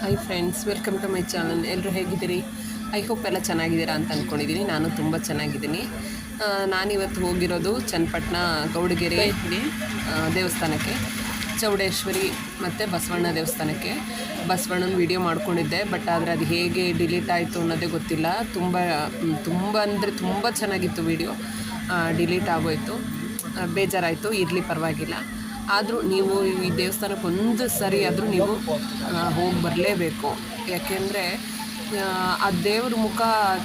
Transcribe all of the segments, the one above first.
Hi friends welcome to my channel ಎಲ್ಲರೂ ಹೇಗಿದ್ದೀರಿ? I hope ಎಲ್ಲ ಚೆನ್ನಾಗಿದ್ದೀರಾ ಅಂತ ಅಂದ್ಕೊಂಡಿದ್ದೀನಿ ನಾನು ತುಂಬ ಚೆನ್ನಾಗಿದ್ದೀನಿ. ನಾನಿವತ್ತು ಹೋಗಿರೋದು ಚನ್ನಪಟ್ಟಣ, ಗೌಡಗೆರೆ ದೇವಸ್ಥಾನಕ್ಕೆ. ಚೌಡೇಶ್ವರಿ ಮತ್ತು ಬಸವಣ್ಣ ದೇವಸ್ಥಾನಕ್ಕೆ. ಬಸವಣ್ಣನ ವಿಡಿಯೋ ಮಾಡ್ಕೊಂಡಿದ್ದೆ ಬಟ್ ಆದರೆ ಅದು ಹೇಗೆ ಡಿಲೀಟ್ ಆಯಿತು ಅನ್ನೋದೇ ಗೊತ್ತಿಲ್ಲ. ತುಂಬ ತುಂಬ ಅಂದರೆ ತುಂಬ ಚೆನ್ನಾಗಿತ್ತು ವಿಡಿಯೋ ಡಿಲೀಟ್ ಆಗೋಯಿತು. ಬೇಜಾರಾಯಿತು. ಇರಲಿ ಪರವಾಗಿಲ್ಲ. ಆದರೂ ನೀವು ಈ ದೇವಸ್ಥಾನಕ್ಕೆ ಒಂದು ಸರಿ ಆದರೂ ನೀವು ಹೋಗಿ ಬರಲೇಬೇಕು. ಯಾಕೆಂದರೆ, ಆ ದೇವ್ರ ಮುಖ,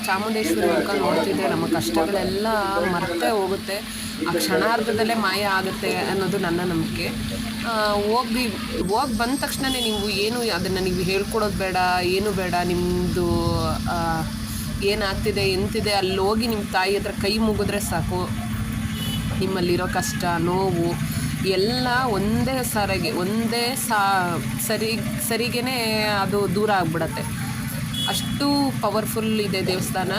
ಚಾಮುಂಡೇಶ್ವರಿ ಮುಖ ನೋಡ್ತಿದ್ರೆ ನಮ್ಮ ಕಷ್ಟಗಳೆಲ್ಲ ಮರ್ತೇ ಹೋಗುತ್ತೆ. ಆ ಕ್ಷಣಾರ್ಧದಲ್ಲೇ ಮಾಯ ಆಗುತ್ತೆ ಅನ್ನೋದು ನನ್ನ ನಂಬಿಕೆ. ಹೋಗಿ ಹೋಗಿ ಬಂದ ತಕ್ಷಣವೇ ನೀವು ಏನು ಅದನ್ನು ನೀವು ಹೇಳ್ಕೊಡೋದು ಬೇಡ, ಏನು ಬೇಡ ನಿಮ್ಮದು ಏನಾಗ್ತಿದೆ, ಎಂತಿದೆ ಅಲ್ಲಿ ಹೋಗಿ ನಿಮ್ಮ ತಾಯಿ ಹತ್ರ ಕೈ ಮುಗಿದ್ರೆ ಸಾಕು. ನಿಮ್ಮಲ್ಲಿರೋ ಕಷ್ಟ, ನೋವು ಎಲ್ಲ ಒಂದೇ ಸರಿಗೆ, ಒಂದೇ ಸಾ, ಸರಿ ಸರಿಗೇ ಅದು ದೂರ ಆಗ್ಬಿಡತ್ತೆ. ಅಷ್ಟು ಪವರ್ಫುಲ್ ಇದೆ ದೇವಸ್ಥಾನ.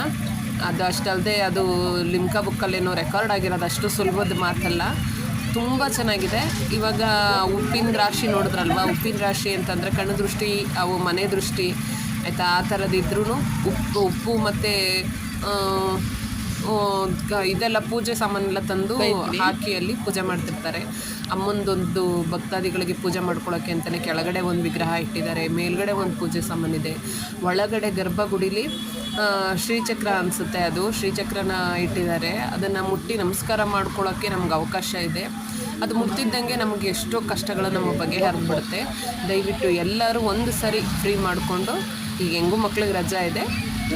ಅದು ಅಷ್ಟಲ್ಲದೆ ಅದು ಲಿಮ್ಕಾ ಬುಕ್ಕಲ್ಲೇನೋ ರೆಕಾರ್ಡ್ ಆಗಿರೋದು ಅಷ್ಟು ಸುಲಭದ ಮಾತಲ್ಲ. ತುಂಬ ಚೆನ್ನಾಗಿದೆ. ಇವಾಗ ಉಪ್ಪಿನ ರಾಶಿ ನೋಡಿದ್ರಲ್ವ? ಉಪ್ಪಿನ ರಾಶಿ ಅಂತಂದರೆ ಕಣ್ಣು ದೃಷ್ಟಿ, ಅವು ಮನೆ ದೃಷ್ಟಿ, ಆಯಿತಾ? ಆ ಥರದಿದ್ರೂ ಉಪ್ಪು ಉಪ್ಪು ಮತ್ತು ಇದೆಲ್ಲ ಪೂಜೆ ಸಾಮಾನೆಲ್ಲ ತಂದು ಹಾಕಿ ಅಲ್ಲಿ ಪೂಜೆ ಮಾಡ್ತಿರ್ತಾರೆ. ಅಮ್ಮಂದೊಂದು ಭಕ್ತಾದಿಗಳಿಗೆ ಪೂಜೆ ಮಾಡ್ಕೊಳ್ಳೋಕೆ ಅಂತಲೇ ಕೆಳಗಡೆ ಒಂದು ವಿಗ್ರಹ ಇಟ್ಟಿದ್ದಾರೆ ಮೇಲ್ಗಡೆ ಒಂದು ಪೂಜೆ ಸಾಮಾನಿದೆ. ಒಳಗಡೆ ಗರ್ಭಗುಡಿಲಿ ಶ್ರೀಚಕ್ರ ಅನಿಸುತ್ತೆ ಅದು. ಶ್ರೀಚಕ್ರನ ಇಟ್ಟಿದ್ದಾರೆ. ಅದನ್ನು ಮುಟ್ಟಿ ನಮಸ್ಕಾರ ಮಾಡ್ಕೊಳ್ಳೋಕ್ಕೆ ನಮ್ಗೆ ಅವಕಾಶ ಇದೆ. ಅದು ಮುಟ್ಟಿದ್ದಂಗೆ ನಮಗೆ ಎಷ್ಟೋ ಕಷ್ಟಗಳು ನಮ್ಮ ಬಗೆಹರಿದ್ಬಿಡುತ್ತೆ ದಯವಿಟ್ಟು ಎಲ್ಲರೂ ಒಂದು ಸರಿ ಫ್ರೀ ಮಾಡಿಕೊಂಡು ಈಗ ಹೆಂಗೂ ಮಕ್ಳಿಗೆ ರಜಾ ಇದೆ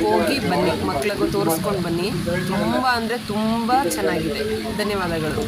ಹೋಗಿ ಬನ್ನಿ ಮಕ್ಕಳಿಗೂ ತೋರಿಸ್ಕೊಂಡು ಬನ್ನಿ. ತುಂಬ ಅಂದರೆ ತುಂಬ ಚೆನ್ನಾಗಿದೆ. ಧನ್ಯವಾದಗಳು.